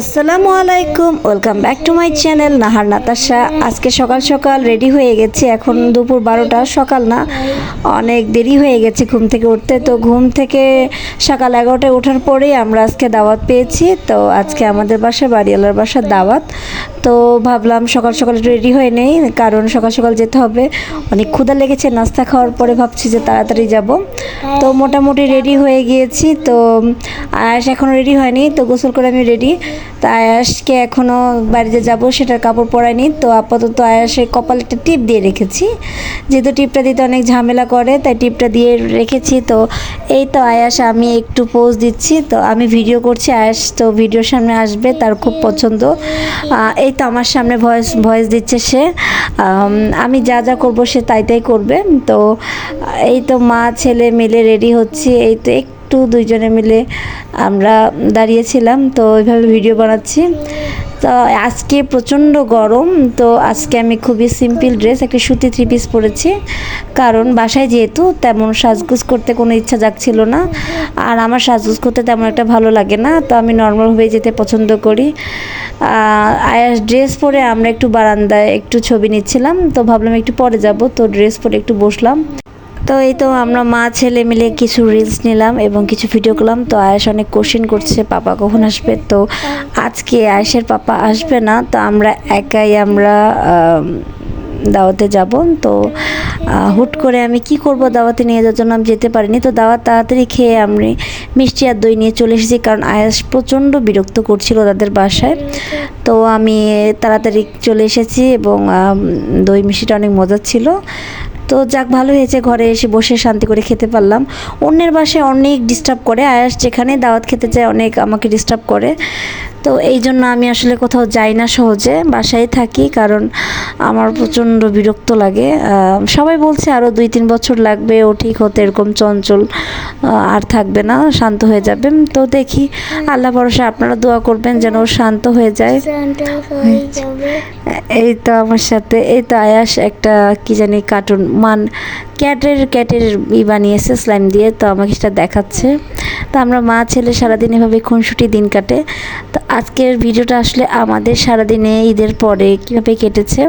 আসসালামু আলাইকুম, welcome back to my channel Nahar Natasha. আজকে সকাল সকাল রেডি হয়ে গেছি, এখন দুপুর বারোটা, সকাল না। অনেক দেরি হয়ে গেছে ঘুম থেকে উঠতে, তো ঘুম থেকে সকাল এগারোটায় ওঠার পরেই আমরা আজকে দাওয়াত পেয়েছি। তো আজকে আমাদের বাসায় বাড়িওয়ালার বাসার দাওয়াত। তো ভাবলাম সকাল সকাল রেডি হয়ে নেই কারণ সকাল সকাল যেতে হবে। অনেক ক্ষুধা লেগেছে নাস্তা খাওয়ার পরে ভাবছি যে তাড়াতাড়ি যাব। তো মোটামুটি রেডি হয়ে গিয়েছি তো আয়াস এখনও রেডি হয়নি তো গোসল করে আমি রেডি তো আয়াসকে এখনও বাড়িতে যাব সেটার কাপড় পরাইনি। তো আপাতত আয়াসের কপালে একটা টিপ দিয়ে রেখেছি। যেহেতু টিপটা দিতে অনেক ঝামেলা করে তাই টিপটা দিয়ে রেখেছি। তো এই তো আয়াস আমি একটু পোজ দিচ্ছি। তো আমি ভিডিও করছি আয়াস তো ভিডিওর সামনে আসবে তার খুব পছন্দ। আহ, এই তো আমার সামনে ভয়েস ভয়েস দিচ্ছে সে। আমি যা যা করব সে তাই তাই করবে। তো এই তো মা, ছেলে মিলে রেডি হচ্ছি। এই তো একটু দুইজনে মিলে আমরা দাঁড়িয়েছিলাম। তো ওইভাবে ভিডিও বানাচ্ছি। তো আজকে প্রচণ্ড গরম, তো আজকে আমি খুবই সিম্পল ড্রেস একটা সুতি থ্রি পিস পরেছি। কারণ বাসায় যেহেতু তেমন সাজগুজ করতে কোনো ইচ্ছা যাচ্ছিল না। আর আমার সাজগুজ করতে তেমন একটা ভালো লাগে না, তো আমি নর্মালভাবেই যেতে পছন্দ করি। আয়াস ড্রেস পরে আমরা একটু বারান্দায় একটু ছবি নিচ্ছিলাম, তো ভাবলাম একটু পরে যাব, তো ড্রেস পরে একটু বসলাম। তো এই তো আমরা মা, ছেলে মিলে কিছু রিলস নিলাম এবং কিছু ভিডিও করলাম, তো আয়েশ অনেক কোশ্চেন করছে, পাপা কখন আসবে? তো আজকে আয়েশের পাপা আসবে না, তো আমরা একাই আমরা দাওয়াতে যাব। তো হুট করে আমি কি করব দাওয়াতে নিয়ে যাওয়ার জন্য আমি যেতে পারিনি। তো দাওয়াত তাড়াতাড়ি খেয়ে আমি মিষ্টি আর দই নিয়ে চলে এসেছি, কারণ আয়াস প্রচণ্ড বিরক্ত করছিল তাদের বাসায়। তো আমি তাড়াতাড়ি চলে এসেছি এবং দই মিষ্টিটা অনেক মজার ছিল। তো যাক ভালো হয়েছে। ঘরে এসে বসে শান্তি করে খেতে পারলাম। অন্যের বাসায় অনেক ডিস্টার্ব করে। আয়াস যেখানে দাওয়াত খেতে যায় অনেক আমাকে ডিস্টার্ব করে। তো এই জন্য আমি আসলে কোথাও যাই না সহজে। বাসায় থাকি কারণ আমার প্রচণ্ড বিরক্ত লাগে। সবাই বলছে আরও দুই তিন বছর লাগবে ও ঠিক হতে এরকম চঞ্চল আর থাকবে না শান্ত হয়ে যাবে। তো দেখি আল্লাহ ভরসা আপনারা দোয়া করবেন যেন ও শান্ত হয়ে যায়। এই তো আমার সাথে এই তো আয়াস একটা কি জানি কার্টুন মান ক্যাটের ক্যাটের ই বানিয়েছে স্লাইম দিয়ে, তো আমাকে সেটা দেখাচ্ছে। তো আমরা মা, ছেলে সারাদিন এভাবে খুনসুটি দিন কাটে। তো আজকের ভিডিওটা আসলে আমাদের সারাদিনে ঈদের পরে কীভাবে কেটেছে।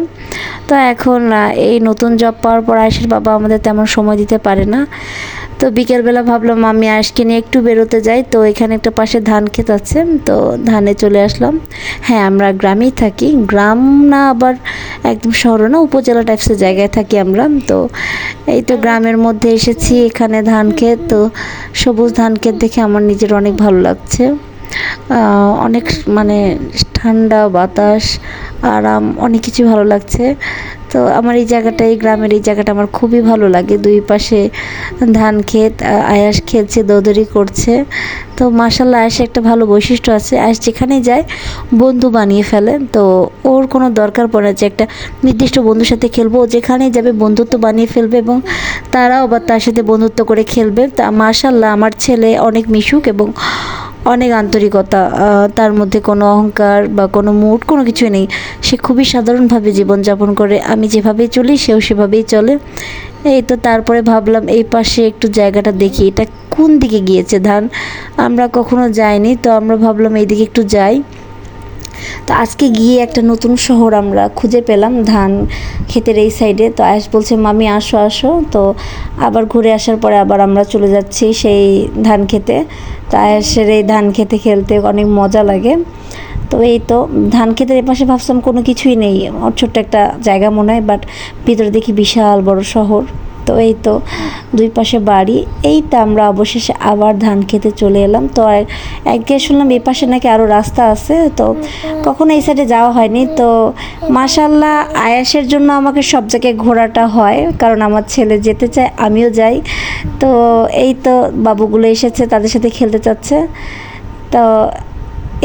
তো এখন এই নতুন জব পাওয়ার পর আয়েশের বাবা আমাদের তেমন সময় দিতে পারে না। তো বিকেলবেলা ভাবলাম আমি আয়েশকে নিয়ে একটু বেরোতে যাই। তো এখানে একটা পাশে ধান ক্ষেত আছে, তো ধানে চলে আসলাম। হ্যাঁ আমরা গ্রামেই থাকি। গ্রাম না আবার একদম শহর না, উপজেলা টাইপসের জায়গায় থাকি আমরা। তো এই তো গ্রামের মধ্যে এসেছি এখানে ধান ক্ষেত। তো সবুজ ধান ক্ষেত দেখে আমার নিজের অনেক ভালো লাগছে। অনেক মানে ঠান্ডা বাতাস, আরাম, অনেক কিছু ভালো লাগছে। তো আমার এই জায়গাটা, এই গ্রামের এই জায়গাটা আমার খুবই ভালো লাগে। দুই পাশে ধান ক্ষেত আয়াস খেলছে দৌদৌড়ি করছে। তো মাসাল্লাহ আয়াস একটা ভালো বৈশিষ্ট্য আছে। আয়াস যেখানেই যায়, বন্ধু বানিয়ে ফেলে। তো ওর কোনো দরকার পড়ে না যে একটা নির্দিষ্ট বন্ধুর সাথে খেলব। ও যেখানেই যাবে, বন্ধুত্ব বানিয়ে ফেলবে এবং তারাও আবার তার সাথে বন্ধুত্ব করে খেলবে। তা মাসাল্লাহ আমার ছেলে অনেক মিশুক এবং অনেক আন্তরিকতা তার মধ্যে কোনো অহংকার বা কোনো মুড, কোনো কিছুই নেই। সে খুবই সাধারণভাবে জীবনযাপন করে। আমি যেভাবেই চলি, সেও সেভাবেই চলে। এই তো তারপরে ভাবলাম, এই পাশে একটু জায়গাটা দেখি, এটা কোন দিকে গিয়েছে ধান? আমরা কখনো যাইনি, তো আমরা ভাবলাম এইদিকে একটু যাই। তো আজকে গিয়ে একটা নতুন শহর আমরা খুঁজে পেলাম ধান ক্ষেতের এই সাইডে। তো আয়াস বলছে, মামি, আসো আসো। তো আবার ঘুরে আসার পরে আবার আমরা চলে যাচ্ছি সেই ধান খেতে তো আয়াসের এই ধান খেতে খেলতে অনেক মজা লাগে। তো এই তো, ধান ক্ষেতের এপাশে ভাবছিলাম কোনো কিছুই নেই। ছোট্ট একটা জায়গা মনে হয় বাট ভিতরে দেখি বিশাল বড় শহর। তো এই তো দুই পাশে বাড়ি। এই তো আমরা অবশেষে আবার ধান খেতে চলে এলাম। তো একদিকে শুনলাম এই পাশে নাকি আরও রাস্তা আছে। তো কখনো এই সাইডে যাওয়া হয়নি। তো মাশাল্লাহ আয়াসের জন্য আমাকে সব জায়গায় ঘোরাটা হয়, কারণ আমার ছেলে যেতে চায়, আমিও যাই। তো এই তো বাবুগুলো এসেছে, তাদের সাথে খেলতে চাচ্ছে। তো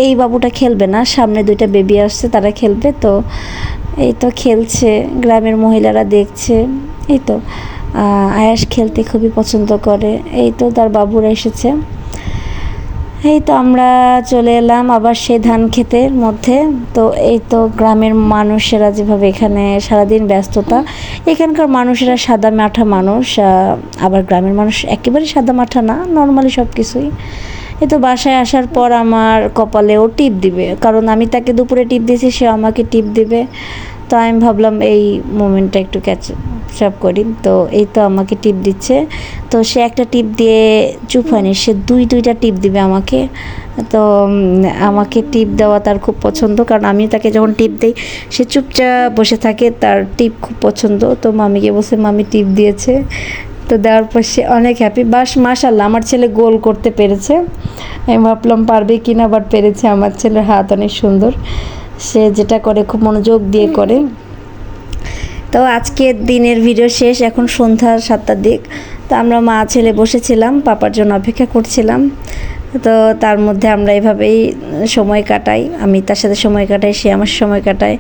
এই বাবুটা খেলবে না, সামনে দুইটা বেবি আসছে, তারা খেলবে। তো এই তো খেলছে, গ্রামের মহিলারা দেখছে। এই তো আয়াস খেলতে খুবই পছন্দ করে। এই তো তার বাবুরা এসেছে। এই তো আমরা চলে এলাম আবার সেই ধান ক্ষেতের মধ্যে। তো এই তো গ্রামের মানুষেরা যেভাবে এখানে সারাদিন ব্যস্ততা, এখানকার মানুষেরা সাদা মাঠা মানুষ আবার গ্রামের মানুষ একেবারে সাদা মাঠা না নর্মালি সব কিছুই এই তো বাসায় আসার পর আমার কপালেও টিপ দিবে, কারণ আমি তাকে দুপুরে টিপ দিয়েছি সে আমাকে টিপ দিবে। তো আমি ভাবলাম এই মোমেন্টটা একটু ক্যাচ আপ করি। তো এই তো আমাকে টিপ দিচ্ছে। তো সে একটা টিপ দিয়ে চুপ হয়নি সে দুই, দুইটা টিপ দিবে আমাকে। তো আমাকে টিপ দেওয়া তার খুব পছন্দ। কারণ আমি তাকে যখন টিপ দিই, সে চুপচাপ বসে থাকে। তার টিপ খুব পছন্দ। তো মামিকে বসে মামি টিপ দিয়েছে। তো দেওয়ার পর সে অনেক হ্যাপি বাস মাশাল্লাহ আমার ছেলে গোল করতে পেরেছে। আমি ভাবলাম, পারবে কি না? বাট পেরেছে। আমার ছেলের হাত অনেক সুন্দর। সে যেটা করে খুব মনোযোগ দিয়ে করে। তো আজকের দিনের ভিডিও শেষ এখন সন্ধ্যা সাতটার দিক। তো আমরা মা ছেলে বসেছিলাম পাপার জন্য অপেক্ষা করছিলাম। তো তার মধ্যে আমরা এভাবেই সময় কাটাই। আমি তার সাথে সময় কাটাই সে আমার সময় কাটায়।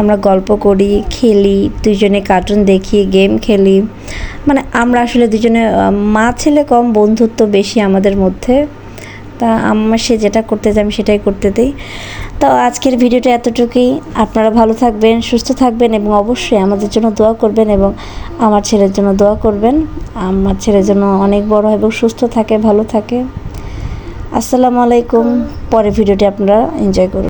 আমরা গল্প করি খেলি দুজনে কার্টুন দেখি গেম খেলি। মানে আমরা আসলে দুজনে মা ছেলে কম বন্ধুত্ব বেশি আমাদের মধ্যে। তা আমার সে যেটা করতে চাই আমি সেটাই করতে দিই। তো আজকের ভিডিওটা এতটুকুই। আপনারা ভালো থাকবেন, সুস্থ থাকবেন এবং অবশ্যই আমাদের জন্য দোয়া করবেন এবং আমার ছেলের জন্য দোয়া করবেন। আমার ছেলের জন্য অনেক বড় হয় এবং সুস্থ থাকে, ভালো থাকে। আসসালামু আলাইকুম। পরে ভিডিওটি আপনারা এনজয় করুন।